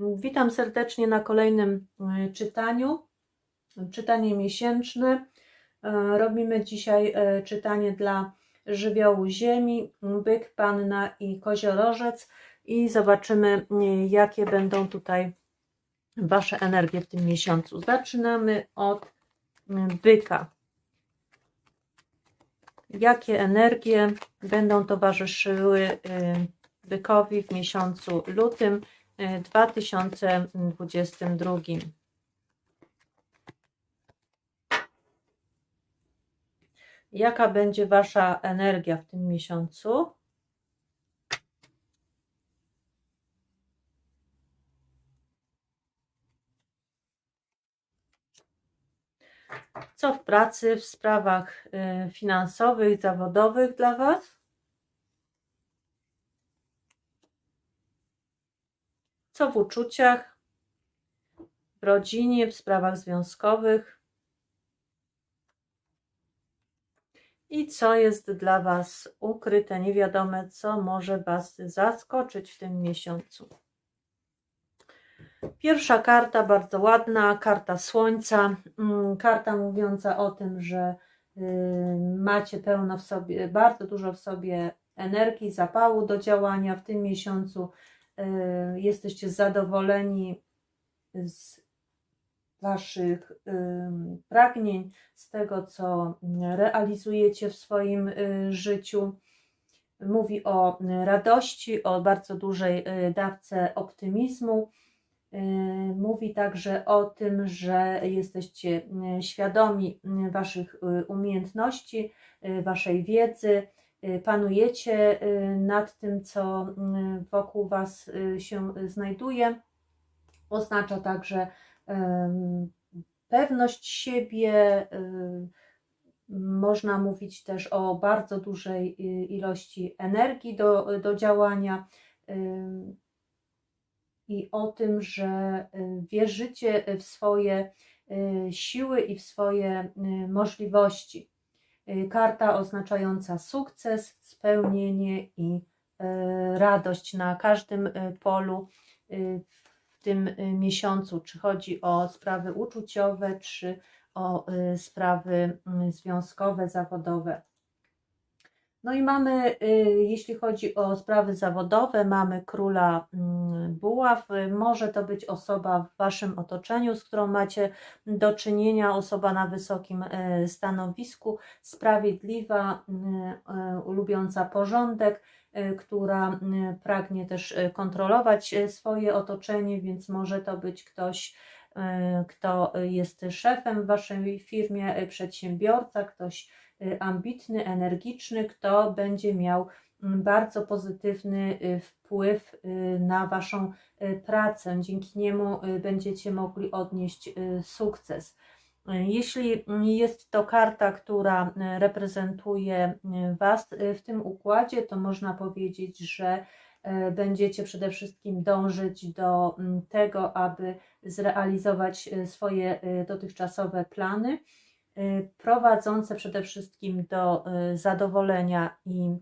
Witam serdecznie na kolejnym e, czytaniu. Czytanie miesięczne. E, Robimy dzisiaj e, czytanie dla żywiołu ziemi, byk, panna i koziorożec i zobaczymy, jakie będą tutaj Wasze energie w tym miesiącu. Zaczynamy od byka. Jakie energie będą towarzyszyły bykowi w miesiącu lutym 2022? Jaka będzie Wasza energia w tym miesiącu? Co w pracy, w sprawach y, finansowych, zawodowych dla Was? Co w uczuciach, w rodzinie, w sprawach związkowych? I co jest dla Was ukryte, niewiadome, co może Was zaskoczyć w tym miesiącu? Pierwsza karta, bardzo ładna, karta Słońca, mm, karta mówiąca o tym, że y, macie pełno w sobie, bardzo dużo w sobie energii, zapału do działania w tym miesiącu. Y, Jesteście zadowoleni z Waszych pragnień, z tego, co realizujecie w swoim y, życiu. Mówi o radości, o bardzo dużej y, dawce optymizmu. Mówi także o tym, że jesteście świadomi Waszych umiejętności, Waszej wiedzy, panujecie y, nad tym, co y, wokół Was y, się znajduje. Oznacza także pewność siebie. y, Można mówić też o bardzo dużej y, ilości energii do, do działania. i o tym, że y, wierzycie w swoje y, siły i w swoje y, możliwości. Y, Karta oznaczająca sukces, spełnienie i y, radość na każdym y, polu w tym miesiącu, czy chodzi o sprawy uczuciowe, czy o sprawy y, związkowe, zawodowe. No i mamy, y, jeśli chodzi o sprawy zawodowe, mamy króla mm, buław. Może to być osoba w waszym otoczeniu, z którą macie do czynienia, osoba na wysokim y, stanowisku, sprawiedliwa, y, lubiąca porządek, która pragnie też kontrolować swoje otoczenie, więc może to być ktoś, kto jest szefem w waszej firmie, przedsiębiorca, ktoś ambitny, energiczny, kto będzie miał mm, bardzo pozytywny y, wpływ y, na Waszą y, pracę. Dzięki niemu y, będziecie mogli odnieść y, sukces. Y, Jeśli mm, jest to karta, która y, reprezentuje y, Was y, w tym układzie, to można powiedzieć, że y, będziecie przede wszystkim dążyć do mm, tego, aby zrealizować y, swoje y, dotychczasowe plany y, prowadzące przede wszystkim do y, zadowolenia i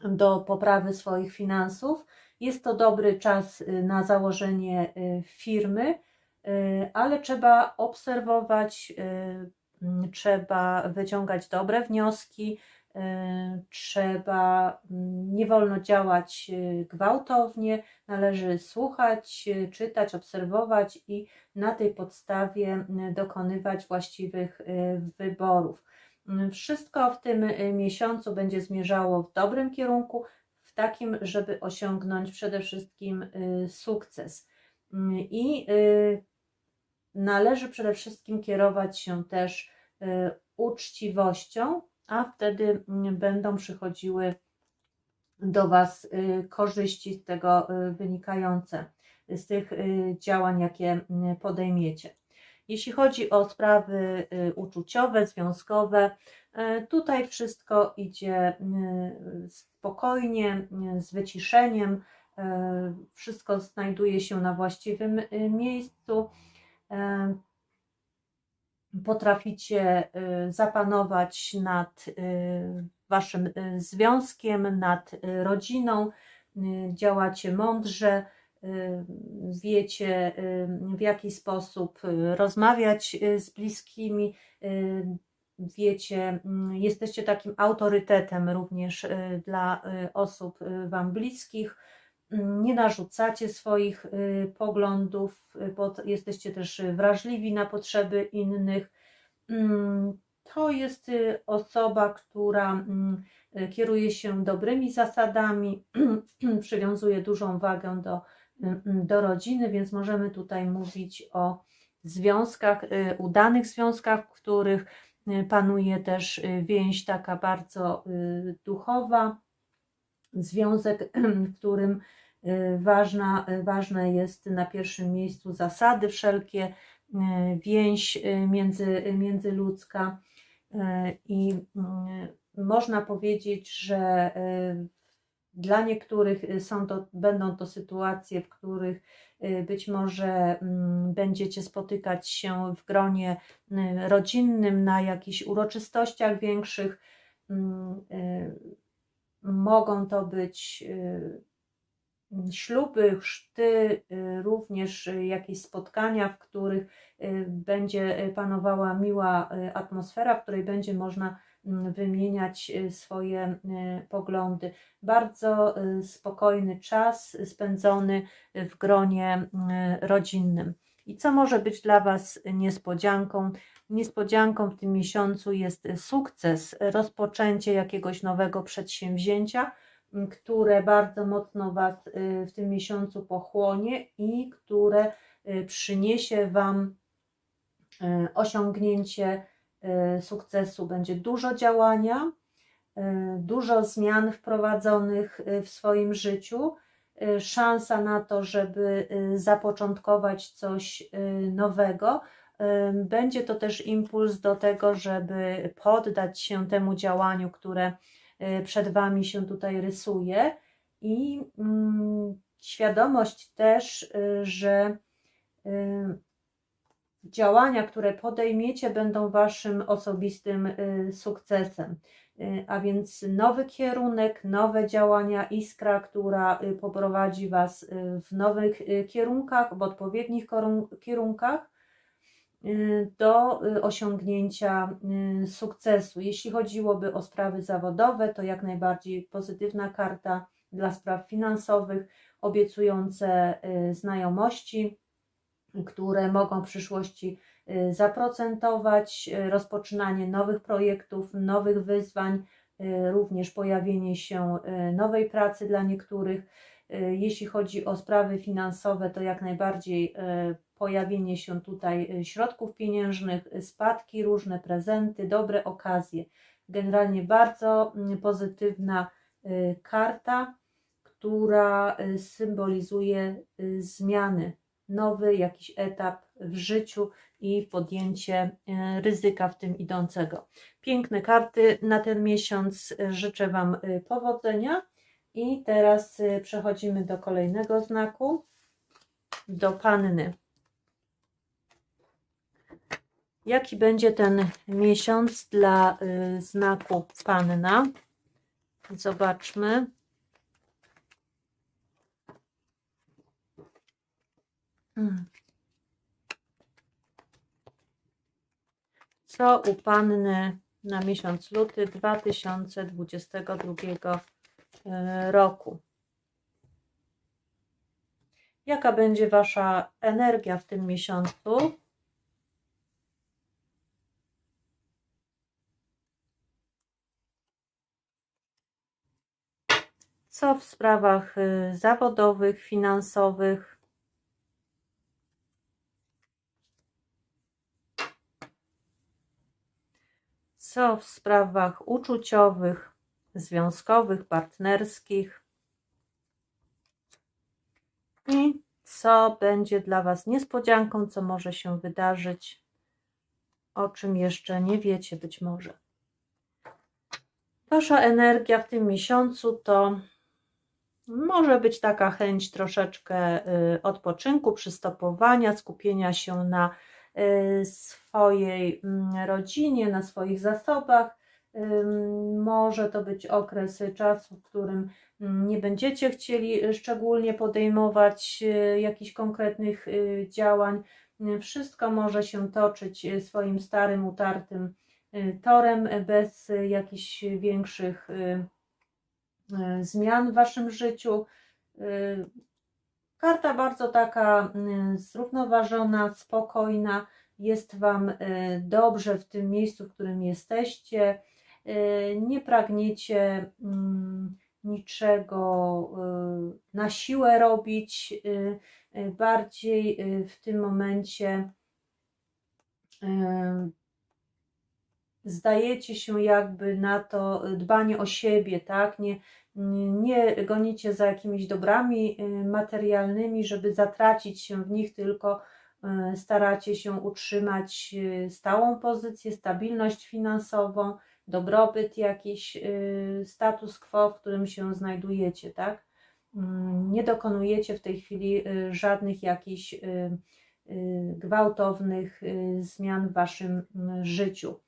do poprawy swoich finansów. Jest to dobry czas y, na założenie y, firmy, y, ale trzeba obserwować, y, trzeba wyciągać dobre wnioski, y, trzeba, mm, nie wolno działać y, gwałtownie, należy słuchać, y, czytać, obserwować i na tej podstawie y, dokonywać właściwych y, wyborów. Mm, Wszystko w tym y, miesiącu będzie zmierzało w dobrym kierunku, w takim, żeby osiągnąć przede wszystkim y, sukces. Mm, I y, należy przede wszystkim kierować się też y, uczciwością, a wtedy mm, będą przychodziły do Was y, korzyści z tego y, wynikające, z tych y, działań, jakie mm, podejmiecie. Jeśli chodzi o sprawy y, uczuciowe, związkowe, y, tutaj wszystko idzie y, spokojnie, y, z wyciszeniem, y, wszystko znajduje się na właściwym y, miejscu. Potraficie y, zapanować nad y, waszym y, związkiem, nad rodziną, działacie mądrze, wiecie w jaki sposób rozmawiać z bliskimi, wiecie, mm, jesteście takim autorytetem również dla osób Wam bliskich. Mm, Nie narzucacie swoich y, poglądów, y, jesteście też y, wrażliwi na potrzeby innych. Mm, To jest osoba, która mm, kieruje się dobrymi zasadami, przywiązuje dużą wagę do, y, do rodziny, więc możemy tutaj mówić o związkach, udanych związkach, w których panuje też więź taka bardzo duchowa, związek, w którym y, ważna, y, ważne jest na pierwszym miejscu zasady wszelkie, y, więź między, międzyludzka i można powiedzieć, że dla niektórych są to, będą to sytuacje, w których być może mm, będziecie spotykać się w gronie rodzinnym na jakichś uroczystościach większych. Mogą to być y, śluby, chrzty, y, również jakieś spotkania, w których y, będzie panowała miła atmosfera, w której będzie można mm, wymieniać swoje poglądy. Bardzo spokojny czas spędzony w gronie rodzinnym. I co może być dla Was niespodzianką? Niespodzianką w tym miesiącu jest sukces, rozpoczęcie jakiegoś nowego przedsięwzięcia, które bardzo mocno Was y, w tym miesiącu pochłonie i które y, przyniesie Wam y, osiągnięcie sukcesu. Będzie dużo działania, dużo zmian wprowadzonych w swoim życiu, szansa na to, żeby y, zapoczątkować coś y, nowego. Y, Będzie to też impuls do tego, żeby poddać się temu działaniu, które y, przed Wami się tutaj rysuje i mm, świadomość też, y, że y, działania, które podejmiecie, będą Waszym osobistym y, sukcesem. Y, A więc nowy kierunek, nowe działania, iskra, która y, poprowadzi Was w nowych kierunkach, w odpowiednich kierunkach do osiągnięcia sukcesu. Jeśli chodziłoby o sprawy zawodowe, to jak najbardziej pozytywna karta dla spraw finansowych, obiecujące znajomości, które mogą w przyszłości y, zaprocentować, y, rozpoczynanie nowych projektów, nowych wyzwań, y, również pojawienie się nowej pracy dla niektórych. Jeśli chodzi o sprawy finansowe, to jak najbardziej pojawienie się tutaj środków pieniężnych, spadki, różne prezenty, dobre okazje. Generalnie bardzo mm, pozytywna karta, która symbolizuje zmiany, nowy jakiś etap w życiu i podjęcie e, ryzyka w tym idącego. Piękne karty na ten miesiąc. Życzę Wam e, powodzenia. I teraz e, przechodzimy do kolejnego znaku, do panny. Jaki będzie ten miesiąc dla e, znaku panna? Zobaczmy. Co u Panny na miesiąc luty 2022 e, roku? Jaka będzie Wasza energia w tym miesiącu? Co w sprawach y, zawodowych, finansowych? Co w sprawach uczuciowych, związkowych, partnerskich? I co będzie dla Was niespodzianką, co może się wydarzyć, o czym jeszcze nie wiecie być może. Wasza energia w tym miesiącu to może być taka chęć troszeczkę y, odpoczynku, przystopowania, skupienia się na swojej mm, rodzinie, na swoich zasobach. Ym, Może to być okres czasu, w którym mm, nie będziecie chcieli y, szczególnie podejmować y, jakichś konkretnych y, działań. Y, Wszystko może się toczyć y, swoim starym, utartym y, torem y, bez y, jakichś większych y, y, zmian w waszym życiu. Karta bardzo taka y, zrównoważona, spokojna. Jest Wam y, dobrze w tym miejscu, w którym jesteście. Y, Nie pragniecie mm, niczego y, na siłę robić. Bardziej w tym momencie zdajecie się jakby na to dbanie o siebie, tak? Nie, nie gonicie za jakimiś dobrami y, materialnymi, żeby zatracić się w nich, tylko y, staracie się utrzymać y, stałą pozycję, stabilność finansową, dobrobyt jakiś, y, status quo, w którym się znajdujecie, tak? Mm, Nie dokonujecie w tej chwili y, żadnych jakichś y, y, gwałtownych y, zmian w waszym życiu.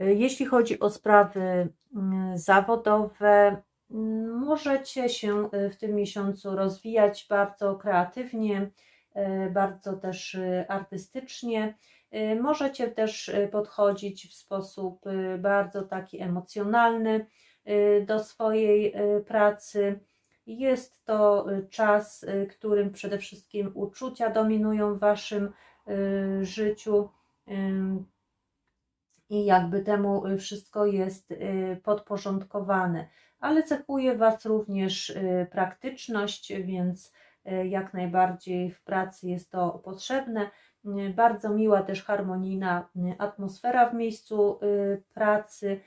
Jeśli chodzi o sprawy mm, zawodowe, mm, możecie się y, w tym miesiącu rozwijać bardzo kreatywnie, y, bardzo też y, artystycznie. Możecie też podchodzić w sposób bardzo taki emocjonalny do swojej pracy. Jest to czas, którym przede wszystkim uczucia dominują w waszym życiu. I jakby temu y, wszystko jest y, podporządkowane. Ale cechuje Was również y, praktyczność, więc jak najbardziej w pracy jest to potrzebne. Bardzo miła też harmonijna atmosfera w miejscu pracy,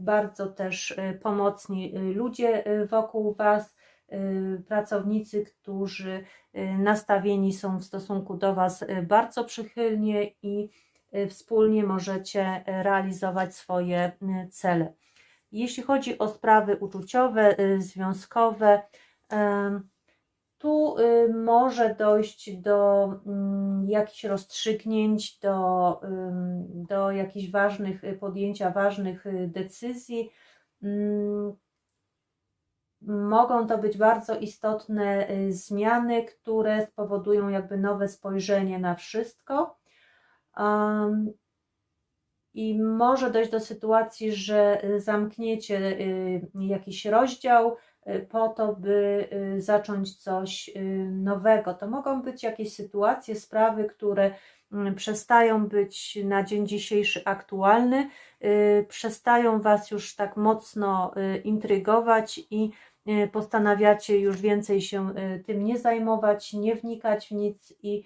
bardzo też pomocni ludzie wokół Was, pracownicy, którzy nastawieni są w stosunku do Was bardzo przychylnie i wspólnie możecie y, realizować swoje y, cele. Jeśli chodzi o sprawy uczuciowe, y, związkowe, tu y, może dojść do mm, jakichś rozstrzygnięć, do, do jakichś ważnych y, podjęcia ważnych y, decyzji. Mm, Mogą to być bardzo istotne y, zmiany, które spowodują jakby nowe spojrzenie na wszystko. I może dojść do sytuacji, że y, zamkniecie y, jakiś rozdział y, po to, by zacząć coś nowego. To mogą być jakieś sytuacje, sprawy, które mm, przestają być na dzień dzisiejszy aktualne, przestają Was już tak mocno intrygować i postanawiacie już więcej się tym nie zajmować, nie wnikać w nic i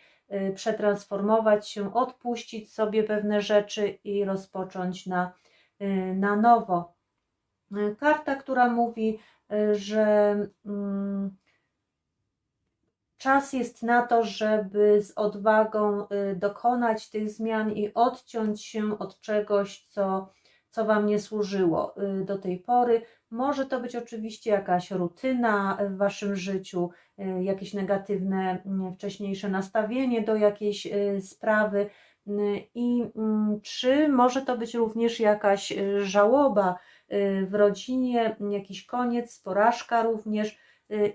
przetransformować się, odpuścić sobie pewne rzeczy i rozpocząć na, y, na nowo. Y, Karta, która mówi, y, że mm, czas jest na to, żeby z odwagą y, dokonać tych zmian i odciąć się od czegoś, co, co Wam nie służyło y, do tej pory. Może to być oczywiście jakaś rutyna w Waszym życiu, y, jakieś negatywne mm, wcześniejsze nastawienie do jakiejś y, sprawy. y, I mm, czy może to być również jakaś y, żałoba y, w rodzinie, jakiś koniec, porażka również, y,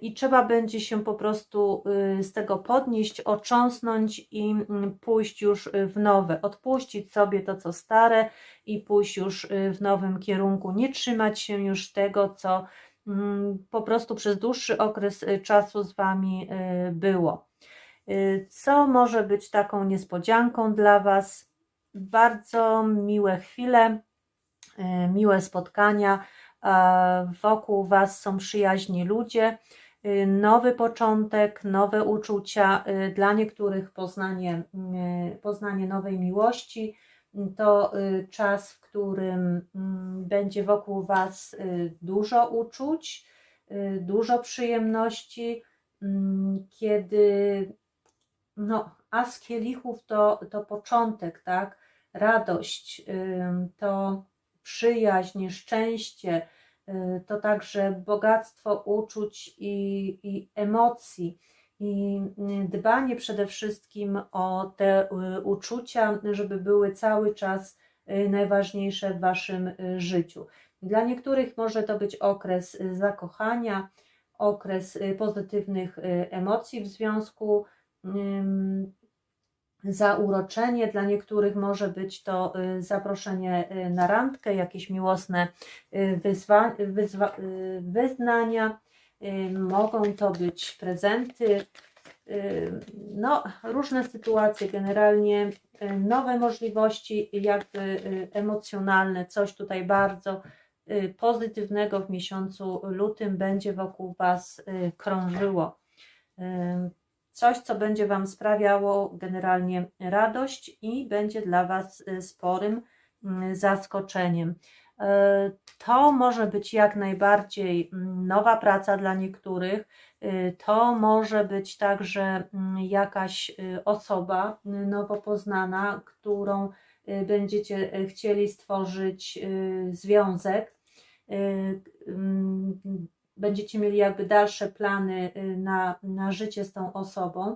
i trzeba będzie się po prostu y, z tego podnieść, otrząsnąć i mm, pójść już y, w nowe, odpuścić sobie to, co stare i pójść już y, w nowym kierunku, nie trzymać się już tego, co mm, po prostu przez dłuższy okres y, czasu z Wami y, było. Y, Co może być taką niespodzianką dla Was? Bardzo miłe chwile, y, miłe spotkania. Wokół Was są przyjaźni ludzie, y, nowy początek, nowe uczucia. y, Dla niektórych poznanie, y, poznanie nowej miłości to czas, w którym mm, będzie wokół Was dużo uczuć, dużo przyjemności, mm, kiedy no, as kielichów to, to początek, tak? Radość, to przyjaźń, szczęście, y, to także bogactwo uczuć i, i emocji. I y, dbanie przede wszystkim o te y, uczucia, żeby były cały czas najważniejsze w Waszym życiu. Dla niektórych może to być okres zakochania, okres pozytywnych emocji w związku, zauroczenie, dla niektórych może być to y, zaproszenie y, na randkę, jakieś miłosne y, wyzwa, wyzwa, wyznania, mogą to być prezenty, no różne sytuacje, generalnie nowe możliwości, jakby emocjonalne, coś tutaj bardzo pozytywnego w miesiącu lutym będzie wokół Was krążyło. Coś, co będzie Wam sprawiało generalnie radość i będzie dla Was y, sporym mm, zaskoczeniem. Y, To może być jak najbardziej mm, nowa praca dla niektórych. Y, To może być także mm, jakaś y, osoba y, nowo poznana, którą będziecie chcieli stworzyć związek. Będziecie mieli jakby dalsze plany y, na, na życie z tą osobą.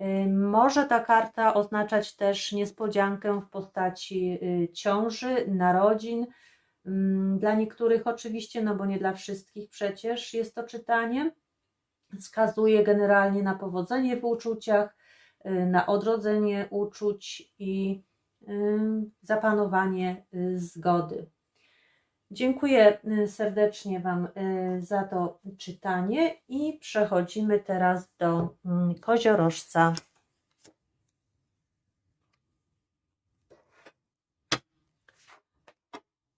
Y, Może ta karta oznaczać też niespodziankę w postaci y, ciąży, narodzin. Mm, Dla niektórych oczywiście, no bo nie dla wszystkich przecież jest to czytanie. Wskazuje generalnie na powodzenie w uczuciach, na odrodzenie uczuć i zapanowanie zgody. Dziękuję y, serdecznie Wam y, za to czytanie i przechodzimy teraz do mm, koziorożca.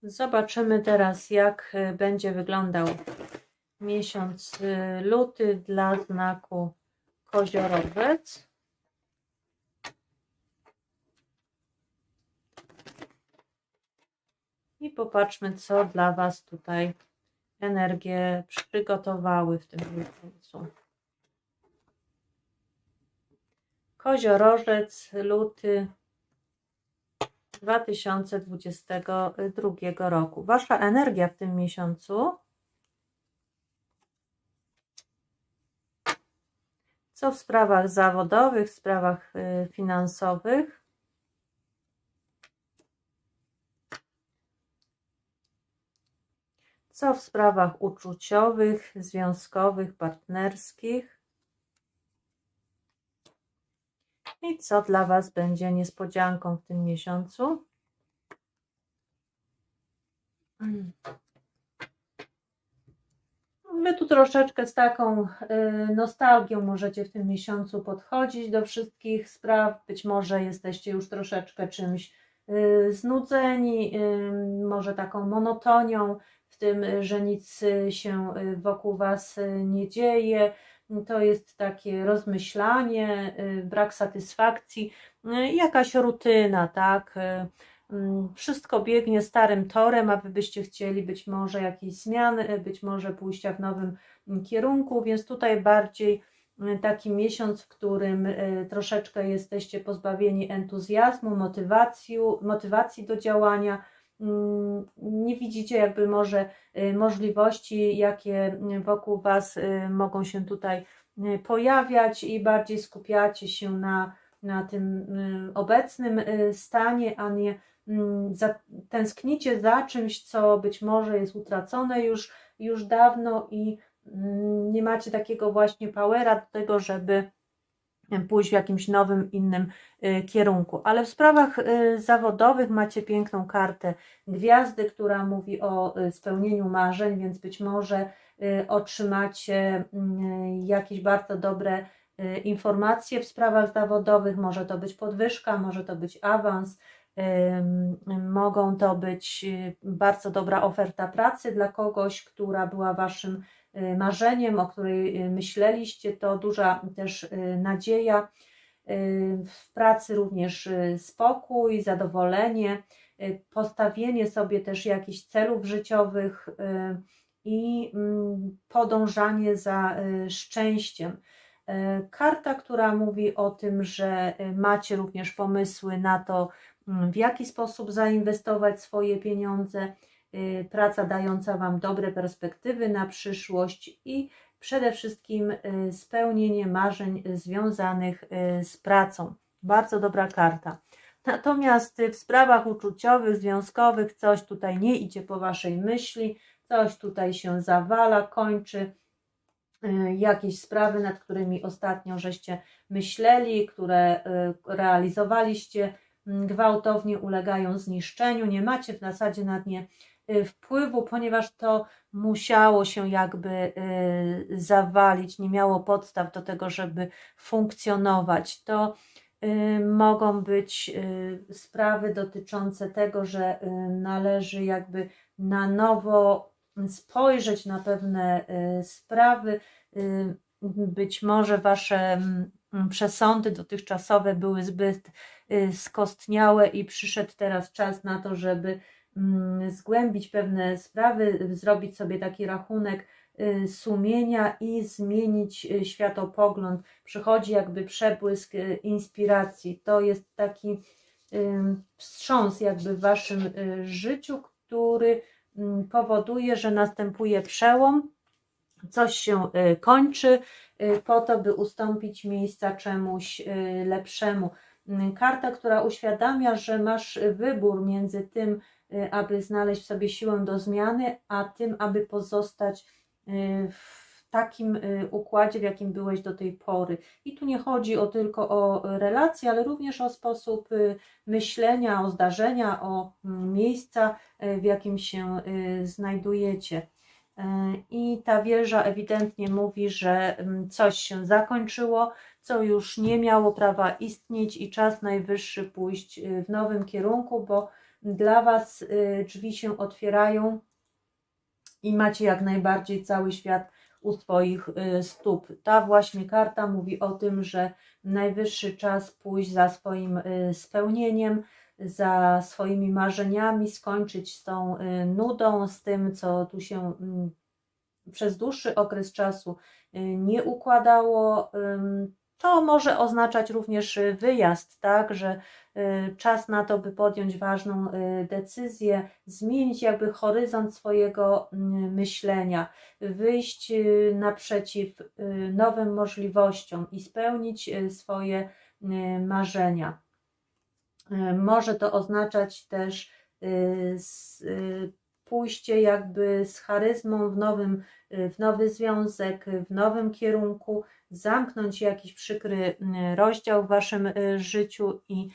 Zobaczymy teraz, jak y, będzie wyglądał miesiąc luty dla znaku koziorożec. I popatrzmy, co dla Was tutaj energie przygotowały w tym miesiącu. Koziorożec, luty 2022 roku. Wasza energia w tym miesiącu. Co w sprawach zawodowych, w sprawach y, finansowych? Co w sprawach uczuciowych, związkowych, partnerskich? I co dla Was będzie niespodzianką w tym miesiącu? Wy tu troszeczkę z taką y, nostalgią możecie w tym miesiącu podchodzić do wszystkich spraw. Być może jesteście już troszeczkę czymś y, znudzeni, y, może taką monotonią tym, że nic się y, wokół Was y, nie dzieje. To jest takie rozmyślanie, y, brak satysfakcji, jakaś rutyna, tak? Mm, Wszystko biegnie starym torem, a Wy byście chcieli być może jakiejś zmiany, być może pójścia w nowym kierunku, więc tutaj bardziej taki miesiąc, w którym troszeczkę jesteście pozbawieni entuzjazmu, motywacji, motywacji do działania, nie widzicie jakby może y, możliwości, jakie wokół Was y, mogą się tutaj y, pojawiać i bardziej skupiacie się na, na tym obecnym stanie, a nie mm, za, tęsknicie za czymś, co być może jest utracone już, już dawno i mm, nie macie takiego właśnie powera do tego, żeby pójść w jakimś nowym, innym y, kierunku. Ale w sprawach y, zawodowych macie piękną kartę gwiazdy, która mówi o y, spełnieniu marzeń, więc być może otrzymacie mm, jakieś bardzo dobre informacje w sprawach zawodowych. Może to być podwyżka, może to być awans. Mogą to być bardzo dobra oferta pracy dla kogoś, która była Waszym marzeniem, o której y, myśleliście, to duża też y, nadzieja. Y, W pracy również y, spokój, zadowolenie, y, postawienie sobie też jakichś celów życiowych y, i mm, podążanie za y, szczęściem. Y, Karta, która mówi o tym, że y, macie również pomysły na to, mm, w jaki sposób zainwestować swoje pieniądze, y, praca dająca Wam dobre perspektywy na przyszłość i przede wszystkim y, spełnienie marzeń y, związanych y, z pracą. Bardzo dobra karta. Natomiast y, w sprawach uczuciowych, związkowych coś tutaj nie idzie po waszej myśli, coś tutaj się zawala, kończy. Y, Jakieś sprawy, nad którymi ostatnio żeście myśleli, które y, realizowaliście, mm, gwałtownie ulegają zniszczeniu, nie macie w zasadzie nad nie y, wpływu, ponieważ to musiało się jakby y, zawalić, nie miało podstaw do tego, żeby funkcjonować. To y, mogą być y, sprawy dotyczące tego, że y, należy jakby na nowo spojrzeć na pewne y, sprawy. Y, Być może wasze mm, przesądy dotychczasowe były zbyt y, skostniałe i przyszedł teraz czas na to, żeby mm, zgłębić pewne sprawy, zrobić sobie taki rachunek y, sumienia i zmienić y, światopogląd. Przychodzi jakby przebłysk y, inspiracji. To jest taki wstrząs jakby w waszym życiu, który mm, powoduje, że następuje przełom, coś się kończy po to, by ustąpić miejsca czemuś lepszemu. Mm, Karta, która uświadamia, że masz wybór między tym, aby znaleźć w sobie siłę do zmiany, a tym, aby pozostać y, w takim y, układzie, w jakim byłeś do tej pory. I tu nie chodzi o tylko o relacje, ale również o sposób y, myślenia, o zdarzenia, o mm, miejsca, y, w jakim się y, znajdujecie. Y, I ta wieża ewidentnie mówi, że mm, coś się zakończyło, co już nie miało prawa istnieć, i czas najwyższy pójść y, w nowym kierunku, bo dla Was y, drzwi się otwierają i macie jak najbardziej cały świat u swoich y, stóp. Ta właśnie karta mówi o tym, że najwyższy czas pójść za swoim y, spełnieniem, za swoimi marzeniami, skończyć z tą nudą, z tym, co tu się mm, przez dłuższy okres czasu nie układało. To może oznaczać również y, wyjazd, tak, że y, czas na to, by podjąć ważną y, decyzję, zmienić jakby horyzont swojego mm, myślenia, wyjść naprzeciw nowym możliwościom i spełnić swoje marzenia. Może to oznaczać też pójście jakby z charyzmą w, nowym, y, w nowy związek, w nowym kierunku, zamknąć jakiś przykry y, rozdział w waszym y, życiu i,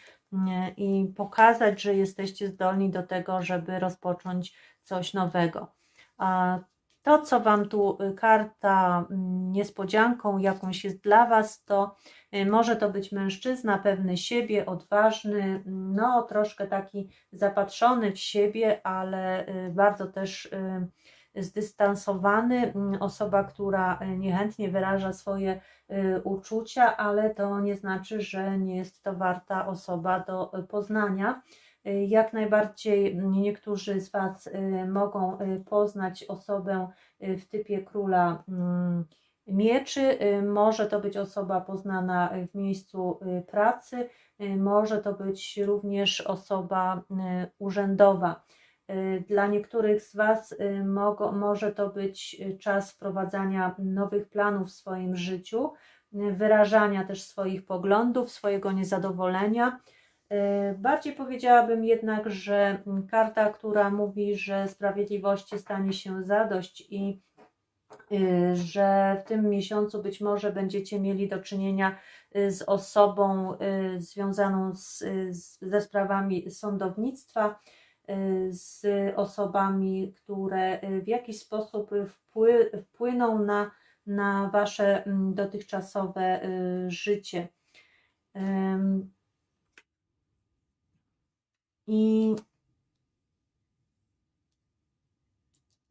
i pokazać, że jesteście zdolni do tego, żeby rozpocząć coś nowego. A to, co Wam tu y, karta mm, niespodzianką jakąś jest dla Was, to y, może to być mężczyzna pewny siebie, odważny, no troszkę taki zapatrzony w siebie, ale y, bardzo też zdystansowany, mm, osoba, która niechętnie wyraża swoje uczucia, ale to nie znaczy, że nie jest to warta osoba do poznania. Jak najbardziej niektórzy z Was y, mogą y, poznać osobę y, w typie króla mm, mieczy. Może to być osoba poznana w miejscu pracy, może to być również osoba urzędowa. Dla niektórych z Was może to być czas wprowadzania nowych planów w swoim życiu, wyrażania też swoich poglądów, swojego niezadowolenia. Y, Bardziej powiedziałabym jednak, że mm, karta, która mówi, że sprawiedliwości stanie się zadość i y, że w tym miesiącu być może będziecie mieli do czynienia y, z osobą związaną z, ze sprawami sądownictwa, z osobami, które w jakiś sposób wpły, wpłyną na, na wasze mm, dotychczasowe życie. I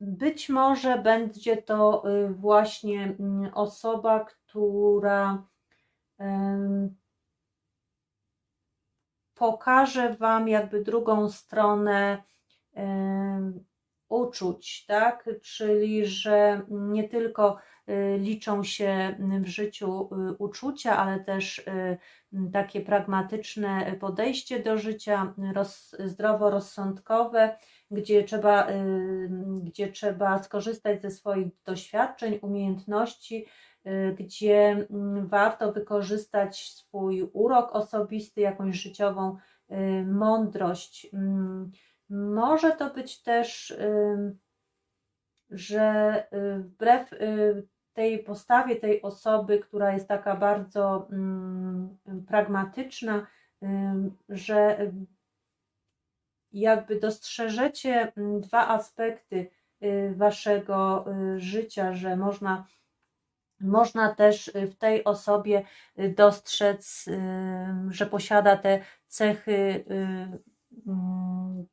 być może będzie to y, właśnie mm, osoba, która pokaże Wam jakby drugą stronę uczuć, tak? Czyli, że nie tylko liczą się w życiu y, uczucia, ale też y, takie pragmatyczne podejście do życia, roz, zdroworozsądkowe, gdzie trzeba, y, gdzie trzeba skorzystać ze swoich doświadczeń, umiejętności, y, gdzie warto wykorzystać swój urok osobisty, jakąś życiową y, mądrość. Mm, Może to być też, że y, wbrew y, tej postawie tej osoby, która jest taka bardzo mm, pragmatyczna, że y, jakby dostrzeżecie mm, dwa aspekty y, waszego y, życia, że można, można też w tej osobie dostrzec, że posiada te cechy mm,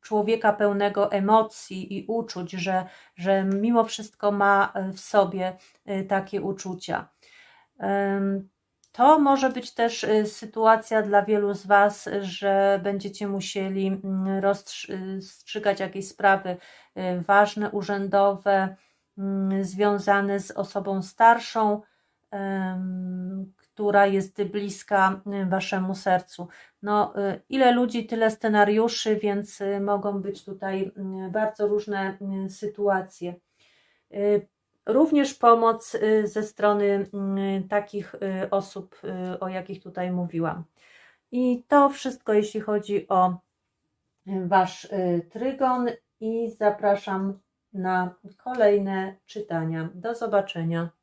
człowieka pełnego emocji i uczuć, że, że mimo wszystko ma y, w sobie y, takie uczucia. To może być też y, sytuacja dla wielu z Was, że będziecie musieli mm, rozstrzygać jakieś sprawy ważne, urzędowe, mm, związane z osobą starszą, która jest bliska y, Waszemu sercu. No, y, ile ludzi, tyle scenariuszy, więc y, mogą być tutaj bardzo różne sytuacje. Również pomoc ze strony takich osób, o jakich tutaj mówiłam. I to wszystko, jeśli chodzi o Wasz trygon, i zapraszam na kolejne czytania. Do zobaczenia.